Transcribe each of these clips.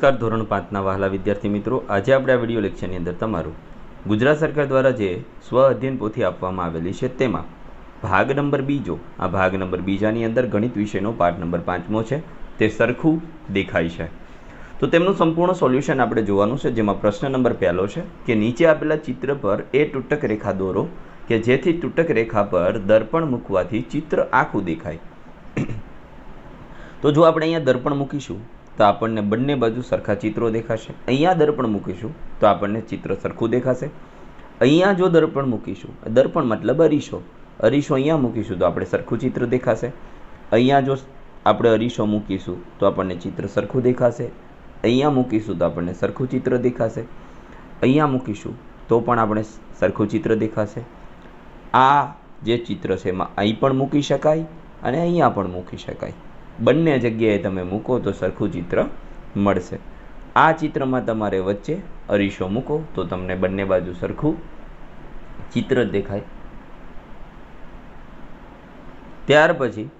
નમસ્કાર, ધોરણ પાંચના વહાલા વિદ્યાર્થી મિત્રો. આજે આપણે આ વીડિયો લેક્ચરની અંદર તમારું ગુજરાત સરકાર દ્વારા જે સ્વ અધ્યયન પોથી આપવામાં આવેલી છે તેમાં ભાગ નંબર બીજો આ ભાગ નંબર બીજાની અંદર ગણિત વિષયનો પાઠ નંબર પાંચમો છે, તે સરખું દેખાય છે. તો તેમનું સંપૂર્ણ સોલ્યુશન આપણે જોવાનું છે, જેમાં પ્રશ્ન નંબર પહેલો છે કે નીચે આપેલા ચિત્ર પર એ તૂટક રેખા દોરો કે જેથી તૂટક રેખા પર દર્પણ મૂકવાથી ચિત્ર આખું દેખાય. તો જો આપણે અહીંયા દર્પણ મૂકીશું તો આપણને બંને બાજુ સરખા ચિત્રો દેખાશે. અહીંયા દર્પણ મૂકીશું તો આપણને ચિત્ર સરખું દેખાશે. અહીંયા જો દર્પણ મૂકીશું, દર્પણ મતલબ અરીસો. અરીસો અહીંયા મૂકીશું તો આપણે સરખું ચિત્ર દેખાશે. અહીંયા જો આપણે અરીસો મૂકીશું તો આપણને ચિત્ર સરખું દેખાશે. અહીંયા મૂકીશું તો આપણને સરખું ચિત્ર દેખાશે. અહીંયા મૂકીશું તો પણ આપણે સરખું ચિત્ર દેખાશે. આ જે ચિત્ર છે એમાં અહીં પણ મૂકી શકાય અને અહીંયા પણ મૂકી શકાય. બંને જગ્યાએ તમે મૂકો તો સરખું ચિત્ર મળશે. આ ચિત્રમાં તમારે વચ્ચે અરીસો મૂકો તો તમને બંને બાજુ સરખું ચિત્ર દેખાય. ત્યાર પછી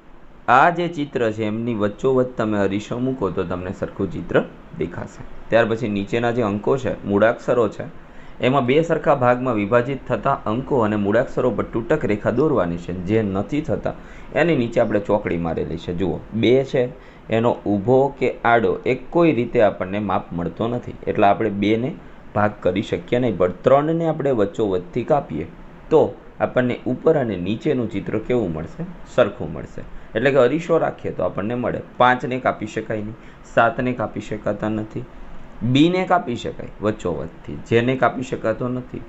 આ જે ચિત્ર છે એમની વચ્ચોવચ્ચ તમે અરીસો મૂકો તો તમને સરખું ચિત્ર દેખાશે. ત્યાર પછી નીચેના જે અંકો છે, મૂળાક્ષરો છે એમાં બે સરખા ભાગમાં વિભાજિત થતા અંકો અને મૂળાક્ષરો પર તૂટક રેખા દોરવાની છે, જે નથી થતા. એની નીચે આપણે ચોકડી મારેલી છે. જુઓ, બે છે. એનો ઊભો કે આડો એ કોઈ રીતે આપણને માપ મળતો નથી. એટલે આપણે બેને ભાગ કરી શકીએ નહીં. પણ ત્રણને આપણે વચ્ચોવચ્ચથી કાપીએ, તો આપણને ઉપર અને નીચેનું ચિત્ર કેવું મળશે? સરખું મળશે. એટલે કે અરીસો રાખીએ તો આપણને મળે. પાંચને કાપી શકાય નહીં. સાતને કાપી શકાતા નથી. બીને કાપી શકાય, વચ્ચોવચ્ચથી. જેને કાપી શકાતો નથી,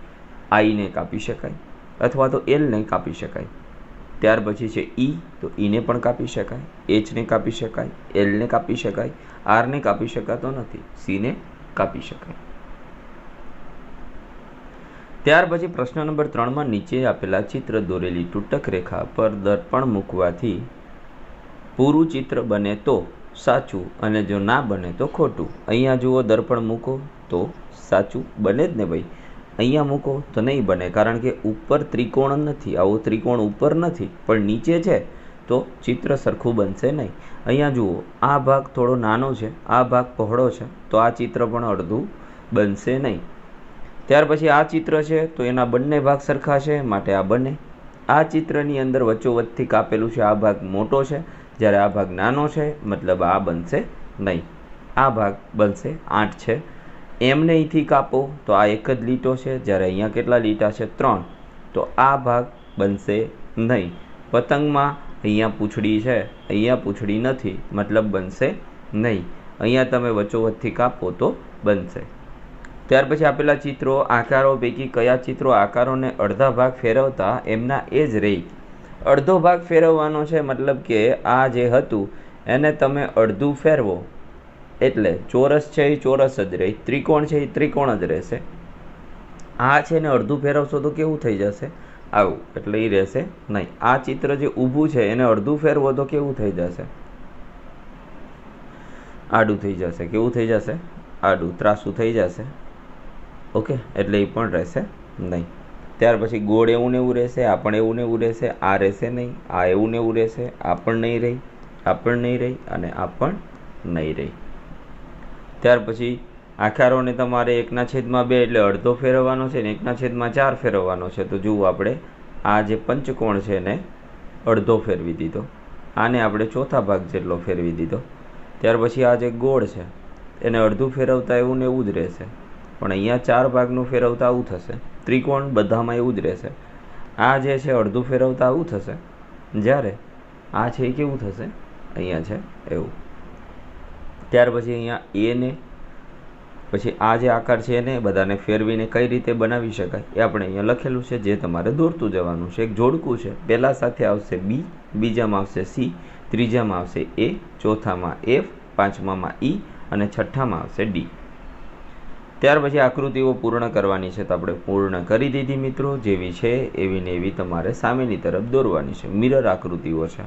આઈને કાપી શકાય, અથવા તો એલને કાપી શકાય. ત્યાર પછી છે ઈ, તો ઈને પણ કાપી શકાય, એચને કાપી શકાય, એલને કાપી શકાય, આરને કાપી શકાતો નથી, સીને કાપી શકાય. ત્યાર પછી પ્રશ્ન નંબર ત્રણમાં નીચે આપેલા ચિત્ર દોરેલી તૂટક રેખા પર દર્પણ મૂકવાથી પૂરું ચિત્ર બને તો સાચું અને જો ના બને તો ખોટું. અહીંયા જુઓ, દર્પણ મૂકો તો સાચું બને જ ને ભાઈ. અહીંયા મૂકો તો નહીં બને, કારણ કે ઉપર ત્રિકોણ નથી, આવો ત્રિકોણ ઉપર નથી, પણ નીચે છે તો ચિત્ર સરખું બનશે નહીં. અહીંયા જુઓ, આ ભાગ થોડો નાનો છે, આ ભાગ પહોળો છે, તો આ ચિત્ર પણ અડધું બનશે નહીં. ત્યાર પછી આ ચિત્ર છે, તો એના બંને ભાગ સરખા છે, માટે આ બને. આ ચિત્રની અંદર વચ્ચોવચ્ચથી કાપેલું છે, આ ભાગ મોટો છે જ્યારે આ ભાગ નાનો છે, મતલબ આ બનશે નહીં. આ ભાગ બનશે આઠ છે. એમને અહીંથી કાપો, તો આ એક જ લીટો છે. જ્યારે અહીંયા કેટલા લીટા છે? ત્રણ. તો આ ભાગ બનશે નહીં. પતંગમાં અહીંયા પૂંછડી છે. અહીંયા પૂંછડી નથી. મતલબ બનશે નહીં. અહીંયા તમે વચ્ચોવચ્ચથી કાપો તો બનશે. ત્યાર પછી આપેલા ચિત્રો, આકારો પૈકી કયા ચિત્રો આકારોને અડધા ભાગ ફેરવતા, એમના એ જ રહી અડધો ભાગ ફેરવવાનો છે, મતલબ કે આ જે હતું, એને તમે અડધું ફેરવો. એટલે ચોરસ છે એ ચોરસ જ રહે, ત્રિકોણ છે એ ત્રિકોણ જ રહેશે. આ છે ને અડધું ફેરવશો તો કેવું થઈ જશે? આવું, એટલે એ રહેશે નહીં. આ ચિત્ર જે ઊભું છે, એને અડધું ફેરવો તો કેવું થઈ જશે? આડું થઈ જશે. કેવું થઈ જશે? આડું, ત્રાસું થઈ જશે. ઓકે? એટલે એ પણ રહેશે નહીં. ત્યાર પછી ગોળ એવું ને એવું રહેશે, આ પણ એવું ને એવું રહેશે, આ રહેશે નહીં, આ એવું ને એવું રહેશે, આ પણ નહીં રહી, આ પણ નહીં રહી અને આ પણ નહીં રહી. ત્યાર પછી આખારોને તમારે એકના છેદમાં બે એટલે અડધો ફેરવવાનો છે ને એકના છેદમાં ચાર ફેરવવાનો છે. તો જુઓ આપણે આ જે પંચકોણ છે એને અડધો ફેરવી દીધો. આને આપણે ચોથા ભાગ જેટલો ફેરવી દીધો. ત્યાર પછી આ જે ગોળ છે, એને અડધું ફેરવતા એવું ને એવું જ રહેશે. પણ અહીંયા ચાર ભાગનું ફેરવતા આવું થશે. ત્રિકોણ બધામાં એવું જ રહેશે. આ જે છે, અડધું ફેરવતા આવું થશે. જ્યારે આ છે એ કેવું થશે? અહીંયા છે એવું. ત્યાર પછી અહીંયા એને પછી આ જે આકાર છે એને બધાને ફેરવીને કઈ રીતે બનાવી શકાય એ આપણે અહીંયા લખેલું છે, જે તમારે દોરતું જવાનું છે. એક જોડકું છે. પહેલાં સાથે આવશે બી, બીજામાં આવશે સી, ત્રીજામાં આવશે એ, ચોથામાં એફ, પાંચમામાં ઈ અને છઠ્ઠામાં આવશે ડી. ત્યાર પછી આકૃતિઓ પૂર્ણ કરવાની છે તો આપણે પૂર્ણ કરી દીધી મિત્રો, જેવી છે એવી ને એવી તમારે સામેની તરફ દોરવાની છે. મિરર આકૃતિઓ છે.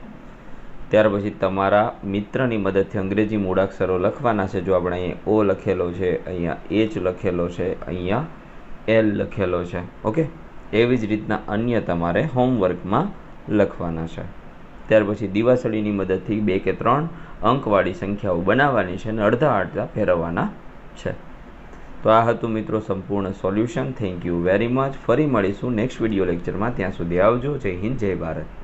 ત્યાર પછી તમારા મિત્રની મદદથી અંગ્રેજી મૂળાક્ષરો લખવાના છે. જો આપણે અહીંયા ઓ લખેલો છે, અહીંયા એચ લખેલો છે, અહીંયા એલ લખેલો છે. ઓકે એવી જ રીતના અન્ય તમારે હોમવર્કમાં લખવાના છે. ત્યાર પછી દિવાસળીની મદદથી બે કે ત્રણ અંકવાળી સંખ્યાઓ બનાવવાની છે અને અડધા અડધા ફેરવવાના છે. તો આ હતું મિત્રો સંપૂર્ણ solution. Thank you very much ફરી મળીશું નેક્સ્ટ વીડિયો લેક્ચરમાં ત્યાં સુધી આવજો. જય હિન્દ, જય ભારત.